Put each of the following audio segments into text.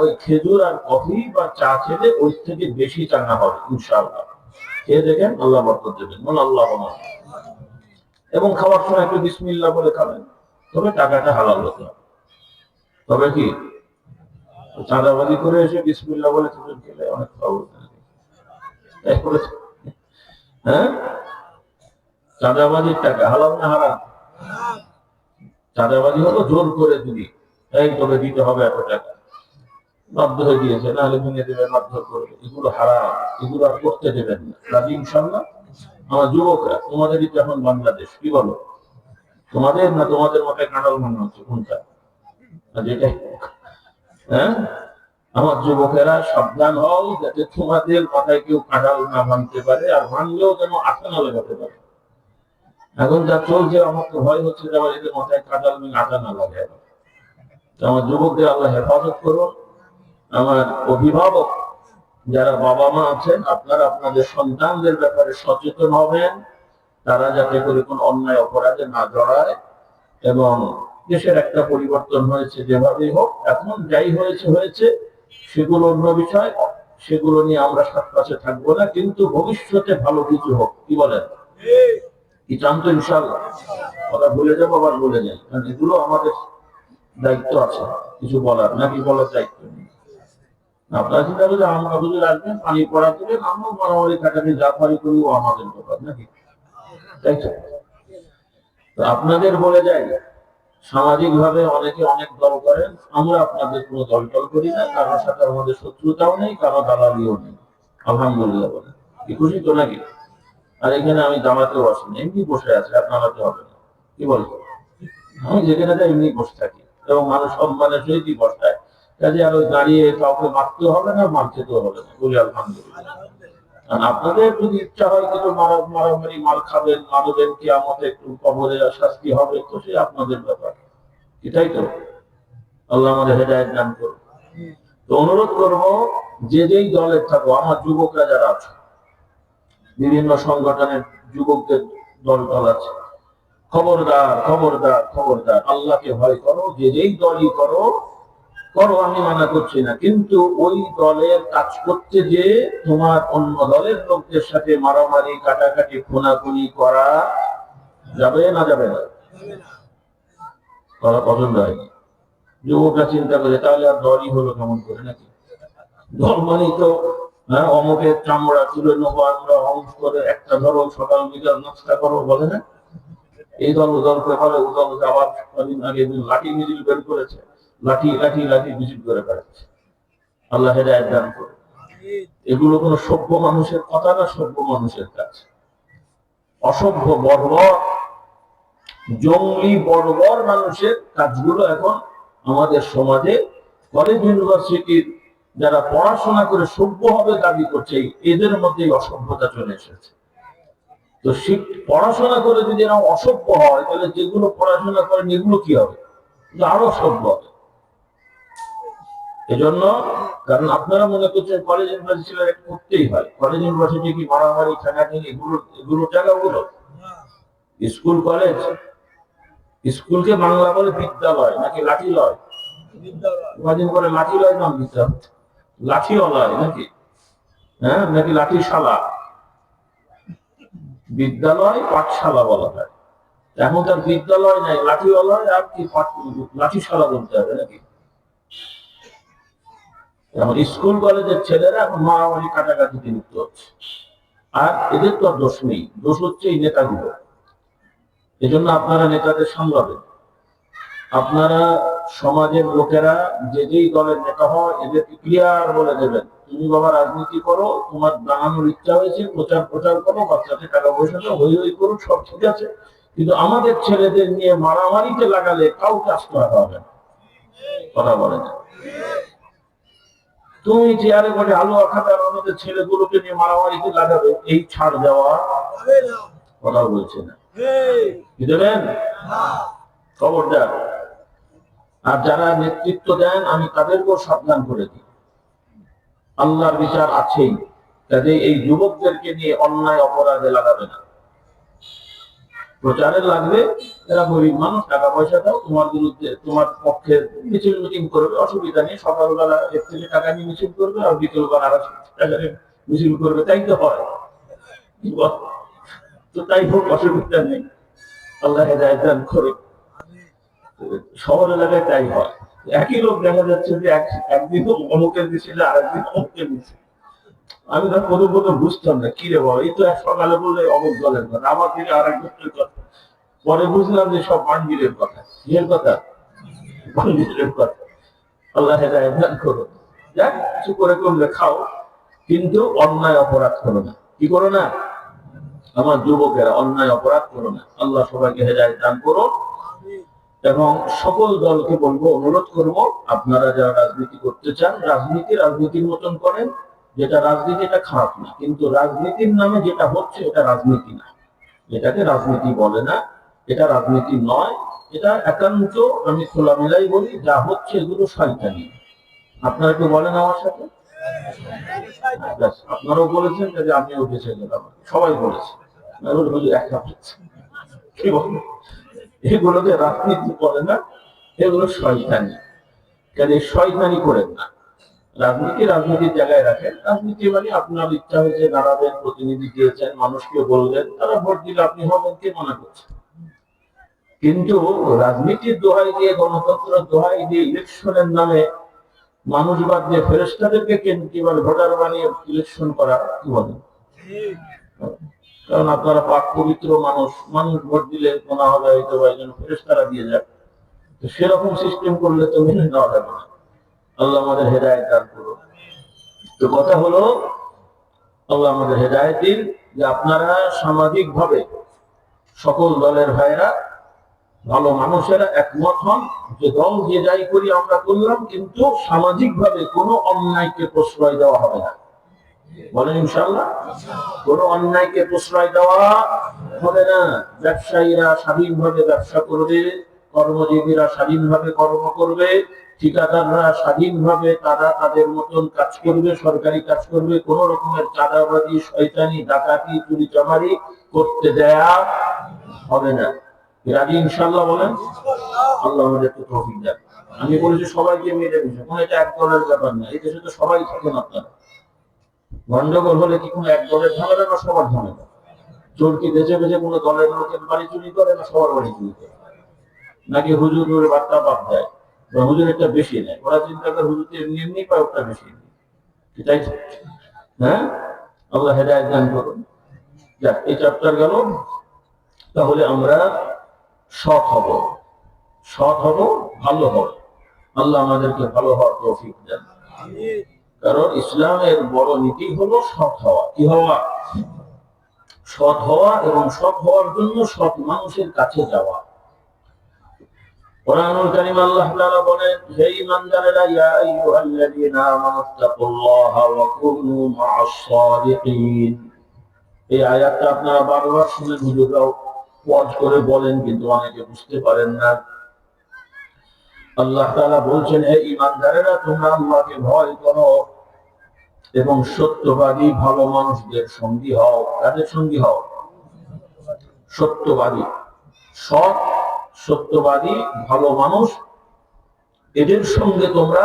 ওই খেজুর আর কফি বা চা খেলে ওই থেকে বেশি চাঙ্গা হবে, ইনশাআল্লাহ। খেয়ে দেখেন, আল্লাহ বরকত দেবেন, বল আল্লাহ এবং খাওয়ার সময় একটু বিসমিল্লা বলে খাবেন, তবে টাকাটা হালাল হতে হবে। তবে কি? চাঁদাবাজি করে এসে বিসমিল্লা বলে খেজুর খেলে অনেক এরপরে হ্যাঁ? চাঁদাবাজির টাকা হালাল না হারাম? চাঁদাবাজি হলো জোর করে দিবি এই তোকে দিতে হবে এত টাকা। বাধ্য হয়ে দিয়েছে, নাহলে ভেঙে দেবে বাধ্য করবে এগুলো হারাম, এগুলো আর করতে দেবেন না। ইনশাল্লাহ আমার যুবকরা তোমাদেরই তো এখন বাংলাদেশ, কি বলো? তোমাদের না তোমাদের মাথায় কাঁঠাল মনে হচ্ছে, কোনটা? যেটাই। হ্যাঁ? আমার যুবকেরা সাবধান হও, যাতে তোমাদের মাথায় কেউ কাঁঠাল না ভাঙতে পারে, আর ভাঙলেও যেন আশা না লাগাতে পারে। এখন যা চলছে, আমার তো ভয় হচ্ছে যে আমার এদের মাথায় কাঁঠাল ভেঙে না লাগে তো আমার যুবকদের আল্লাহ হেফাজত করো আমার অভিভাবক যারা বাবা মা আছেন, আপনারা আপনাদের সন্তানদের ব্যাপারে সচেতন হবেন। তারা যাতে করে কোন অন্যায় অপরাধে না জড়ায় এবং দেশের একটা পরিবর্তন হয়েছে যেভাবেই হোক, এখন যাই হয়েছে হয়েছে, সেগুলো অন্য বিষয়। সেগুলো নিয়ে আমরা সাত থাকব না, কিন্তু ভবিষ্যতে ভালো কিছু হোক। কি বলেন? কি চান তো ইনশাল্লাহ কথা ভুলে যাব, আবার বলে যাই। কারণ এগুলো আমাদের দায়িত্ব আছে, কিছু বলার, নাকি বলার দায়িত্ব নেই? চিন্তা পানি থেকে আমরা মারামারি আপনাদের বলে যাই সামাজিক ভাবে অনেকে অনেক দল করেন আমরা আপনাদের কোনো দল টল করি না কারোর সাথে আমাদের শত্রুতাও নেই, কারও দালালিও নেই। আলহামদুলিল্লাহ বলে। কি খুশি তো নাকি? আর এখানে আমি জামাতেও আসিনি, এমনি বসে আছে আর দাঁড়াতে হবে না। কি বলব? আমি যেখানে যাই এমনি বসে থাকি, এবং মানুষ সম্মানের সহিতই বসায় কাজে আর দাঁড়িয়ে কাউকে মারতে হবে না, মারতে তো হবে না। বলি, আলহামদুলিল্লাহ। আপনাদের যদি ইচ্ছা হয় কিছু মারা মারামারি, মার খাবেন, মারবেন কি আমাদের একটু কবরে শাস্তি হবে, তো সে আপনাদের ব্যাপার। এটাই তো। আল্লাহ আমাদের হেদায়ত দান করুন। তো অনুরোধ করব, যে যেই দলের থাকো, আমার যুবকরা যারা আছে, বিভিন্ন সংগঠনের যুবকদের দল দল আছে, খবরদার খবরদার খবরদার, আল্লাহকে ভয় করো, যে যেই দলই করো করো, আমি মানা করছি না। কিন্তু ওই দলের কাজ করতে যে তোমার অন্য দলের লোকদের সাথে মারামারি, কাটাকাটি, খুনাখুনি করা যাবে না যাবে না? করা পছন্দ হয়নি। যুবকরা চিন্তা করে, তাহলে আর দলই হলো কেমন করে নাকি? দল মানেই তো হ্যাঁ অমুকের চামড়া তুলে নেব আমরা অমুক করে একটা ধরো, সকাল বিকাল নাস্তা করো, বলে না? এই দল ও দল করে ফলে ও দল আবার কদিন আগে লাঠি মিছিল বের করেছে। লাঠি লাঠি লাঠি মিছিল করে বেড়াচ্ছে আল্লাহ হেদায়ত দান করে এগুলো কোনো সভ্য মানুষের কথা না, সভ্য মানুষের কাজ। অসভ্য বর্বর, জঙ্গলি বর্বর মানুষের কাজগুলো এখন আমাদের সমাজে কলেজ ইউনিভার্সিটির যারা পড়াশোনা করে সভ্য হবে দাবি করছে, এদের মধ্যে অসভ্যতা চলে এসেছে। তো পড়াশোনা করে যদি এরা অসভ্য হয়, তাহলে যেগুলো পড়াশোনা করেন, এগুলো কি হবে? আরও সভ্য হবে। এজন্য কারণ আপনারা মনে করছেন কলেজ ইউনিভার্সিটি করতেই হয়। কলেজ ইউনিভার্সিটি কি মারামারি, ঠেঙাঠেঙি এগুলো জায়গাগুলো স্কুল কলেজ স্কুলকে বাংলা বলে বিদ্যালয় নাকি লাঠি লয় কদিন করে লাঠি লয় নাম দিতে হবে লাঠিওয়ালায় নাকি? হ্যাঁ নাকি লাঠিশালা? বিদ্যালয় পাঠশালা বলা হয়। এখন তার বিদ্যালয় নাই, লাঠিওয়ালায় আর কি লাঠিশালা বলতে হবে নাকি? এখন স্কুল কলেজের ছেলেরা এখন মারামারি, কাটাকাটিতে লিপ্ত হচ্ছে। আর এদের তো আর দোষ নেই। দোষ হচ্ছে এই নেতাগুলো। এজন্য আপনারা নেতাদের সামলাবেন। আপনারা সমাজের লোকেরা যে যেই দলের নেতা হয় এদেরকে ক্লিয়ার বলে দেবেন। তুমি বাবা রাজনীতি করো, তোমার দাঁড়ানোর ইচ্ছা হয়েছে, প্রচার প্রচার করো বাচ্চাদের টাকা পয়সা দাও, হই হই করো সব ঠিক আছে। কিন্তু আমাদের ছেলেদের নিয়ে মারামারিতে লাগালে কাউকে আসতে হবে না। কথা বলে না তুমি চেয়ারে বসে আলু আর আমাদের ছেলেগুলোকে নিয়ে মারামারিতে লাগাবে, এই ছাড় দেওয়া কথা বলছে না। কি দেবেন? খবরদার। আর যারা নেতৃত্ব দেন, আমি তাদেরকেও সাবধান করে দিই। আল্লাহর বিচার আছেই কাজে এই যুবকদেরকে নিয়ে অন্যায় অপরাধে লাগাবে না। প্রচারে লাগবে এরা গরিব মানুষ টাকা পয়সা দাও, তোমার বিরুদ্ধে, তোমার পক্ষে মিছিল মিটিং করবে, অসুবিধা নেই, সকালবেলা এর থেকে টাকা নিয়ে মিছিল করবে আর বিকেলবেলা আর টাকা মিছিল করবে, তাই তো হয়? তো তাই হোক, অসুবিধা নেই। আল্লাহ হেদায়ত দান করে শহর এলাকায় তাই হয়। একই লোক দেখা যাচ্ছে যে এক- একদিন অমুকের দিছিল আরেকদিন অমুকের দিছিল আমি তো প্রথম প্রথম বুঝতাম না, কি রে বাবা? এই তো এক সকালে বললে অমুক দলের কথা আমার দিকে আর এক একজনের কথা। পরে বুঝলাম যে সব বান্ডিলের কথা। কিয়ের কথা? বান্ডিলের কথা। আল্লাহ হেদায়ত দান করো। যাক, কিছু করে করলে খাও, কিন্তু অন্যায় অপরাধ করো না। কি করো না? আমার যুবকেরা, অন্যায় অপরাধ করো না। আল্লাহ সবাইকে হেদায়ত দান করো। এবং সকল দলকে বলব, অনুরোধ করব, আপনারা যারা রাজনীতি করতে চান, রাজনীতি, রাজনীতির মতন করেন যেটা রাজনীতি, এটা খারাপ না। কিন্তু রাজনীতির নামে যেটা হচ্ছে, এটা রাজনীতি না। এটাকে রাজনীতি বলে না। এটা রাজনীতি নয়। এটা একান্ত, আমি খোলামেলাই বলি, যা হচ্ছে এগুলো শয়তানি। আপনারা একটু বলেন আমার সাথে? আপনারাও বলেছেন যে আমিও বেঁচে গেলাম। সবাই বলেছে। কি এগুলোকে রাজনীতি বলে না, এগুলো শয়তানি। কাজে শয়তানি করেন না। রাজনীতি রাজনীতির জায়গায় রাখেন। রাজনীতি মানে আপনার ইচ্ছা হয়েছে দাঁড়াবেন, প্রতিনিধি দিয়েছেন, মানুষকে বলবেন, তারা ভোট দিলে আপনি হবেন, কে মনে করছেন কিন্তু রাজনীতির দোহাই দিয়ে গণতন্ত্র দোহাই দিয়ে ইলেকশনের নামে মানুষ বাদ দিয়ে ফেরেস্তাদেরকে কীভাবে ভোটার বানিয়ে ইলেকশন করা, কি বলেন কারণ আপনারা পাক পবিত্র মানুষ মানুষ ভোট দিলে গোনা হবে হয়তো বা একজন ফেরেস্তারা দিয়ে যায় তো সেরকম সিস্টেম করলে তো মেনে নেওয়া যাবে না। আল্লাহ আমাদের হেদায়ত দান করুন। তো কথা হলো, আল্লাহ আমাদের হেদায়ত দিন যে আপনারা সামাজিক ভাবে সকল দলের ভাইরা ভালো মানুষেরা একমত হন যে দল যে যাই করি আমরা করলাম, কিন্তু সামাজিক ভাবে কোনো অন্যায়কে প্রশ্রয় দেওয়া হবে না। বলেন ইনশাল্লাহ কোনো অন্যায়কে প্রশ্রয় দেওয়া হবে না। ব্যবসায়ীরা স্বাধীনভাবে ব্যবসা করবে। কর্মজীবীরা স্বাধীনভাবে কর্ম করবে, ঠিকাদাররা স্বাধীনভাবে তারা তাদের মতন কাজ করবে, সরকারি কাজ করবে, কোন রকমের চাঁদাবাজি, শয়তানি, ডাকাতি চুরি চামারি করতে দেয়া হবে না। রাজি ইনশাল্লাহ বলেন, আল্লাহ আমাদের আমি বলেছি সবাইকে মিলে মিশে কোনো এটা এক দলের ব্যাপার না, এই দেশে তো সবাই থাকেন আপনারা। গন্ডগোল হলে কি কোনো এক দলের ঝামেলা না সবার ঝামেলা? চোর কি বেঁচে বেঁচে কোনো দলের লোকের বাড়ি চুরি করে না সবার বাড়ি চুরি করে? নাকি হুজুর বার্তা বাদ দেয়? বা হুজুর একটা বেশি নেয়। ওরা চিন্তা করে হুজুর এমনি এমনি পায়, ওটা বেশি নেই এটাই হ্যাঁ? আল্লাহ হেদায়ত দান করুন। যাক, এই চ্যাপ্টার গেল। তাহলে আমরা সৎ হব। সৎ হব, ভালো হব। আল্লাহ আমাদেরকে ভালো হওয়ার তৌফিক দেন। কারণ ইসলামের বড় নীতি হলো সৎ হওয়া। কি হওয়া? সৎ হওয়া এবং সৎ হওয়ার জন্য সৎ মানুষের কাছে যাওয়া। আল্লাহ সাদিকিন। এই বলছেন, হে ঈমানদারেরা, তোমরা আল্লাহকে ভয় করো এবং সত্যবাদী, ভালো মানুষদের সঙ্গী হও। কাদের সঙ্গী হও? সত্যবাদী। সৎ সত্যবাদী, ভালো মানুষ, এদের সঙ্গে তোমরা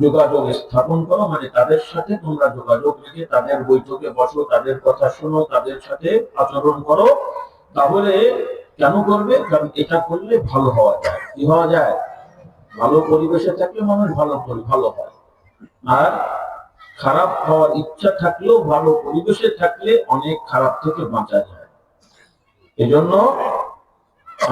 যোগাযোগ স্থাপন করো মানে তাদের সাথে তোমরা যোগাযোগ রেখে তাদের বৈঠকে বসো, তাদের কথা শোনো, তাদের সাথে আচরণ করো। তাহলে কেন করবে? কারণ এটা করলে ভালো হওয়া যায়। কি হওয়া যায়? ভালো পরিবেশে থাকলে মানুষ ভালো ভালো হয়। আর খারাপ হওয়ার ইচ্ছা থাকলেও ভালো পরিবেশে থাকলে অনেক খারাপ থেকে বাঁচা যায়। এজন্য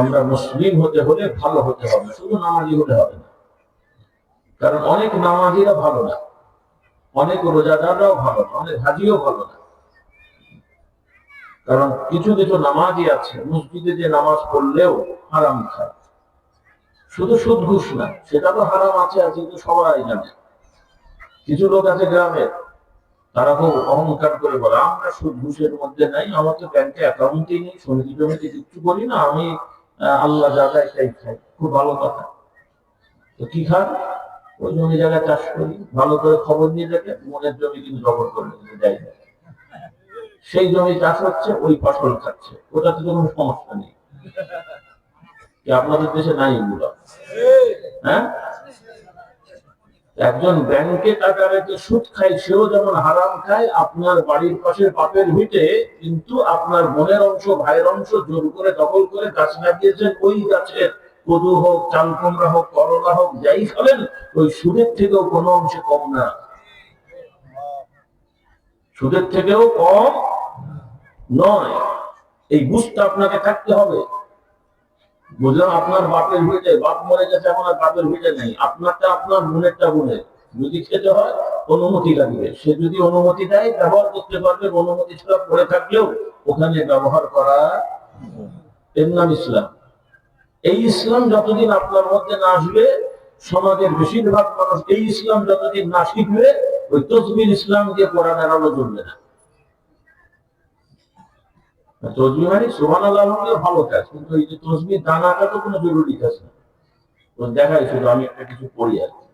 আমরা মুসলিম হতে হলে ভালো হতে হবে, শুধু নামাজি হতে হবে না। কারণ অনেক নামাজিরা ভালো না, অনেক রোজাদাররাও ভালো না, অনেক হাজিও ভালো না। কারণ কিছু কিছু নামাজি আছে, মসজিদে যে নামাজ পড়লেও হারাম খায়। শুধু সুদ ঘুষ না, সেটা তো হারাম আছে আছে কিন্তু সবাই জানে। কিছু লোক আছে গ্রামের তারা খুব অহংকার করে বলে, আমরা সুদ ঘুষের মধ্যে নাই, আমার তো ব্যাংকে অ্যাকাউন্টই নেই সমিতি জমিতে কিচ্ছু করি না, আমি আল্লাহ যা দেয় তাই খাই খুব ভালো কথা। তো কি খান? ওই জমি জায়গায় চাষ করি। ভালো করে খবর নিয়ে দেখে মনের জমি কিন্তু জবর করে না। সেই জমি চাষ হচ্ছে, ওই ফসল খাচ্ছে। ওটাতে কোনো সমস্যা নেই। আপনাদের দেশে নাই এগুলো? হ্যাঁ? একজন ব্যাংকে টাকা রেখে সুদ খায়, সেও যেমন হারাম খায়, আপনার বাড়ির পাশের বাপের ভিটে কিন্তু আপনার বোনের অংশ, ভাইয়ের অংশ জোর করে দখল করে গাছ লাগিয়েছেন। ওই গাছের কদু হোক চাল হোক, করলা হোক, যাই খাবেন ওই সুদের থেকেও কোনো অংশে কম না। সুদের থেকেও কম নয়। এই বুঝতে আপনাকে থাকতে হবে। বুঝলাম আপনার বাপের ভিটে বাপ মরে গেছে, এখন আর বাপের ভিটে নেই। আপনারটা আপনার বোনেরটা বোনের। যদি খেতে হয়, অনুমতি লাগবে। সে যদি অনুমতি দেয়, ব্যবহার করতে পারবে, অনুমতি ছাড়া পড়ে থাকলেও ওখানে ব্যবহার করা এর নাম ইসলাম। এই ইসলাম যতদিন আপনার মধ্যে না আসবে, সমাজের বেশিরভাগ মানুষ এই ইসলাম যতদিন না শিখবে, ওই তসবির ইসলাম দিয়ে পড়া এড়ানো চলবে না। তসবি মানে সোহান আল্লাহ ভালো কাজ, কিন্তু এই যে তসবি দানাটা তো কোনো জরুরি কাজ না তো দেখাই, শুধু আমি একটা কিছু পড়ি আর কি।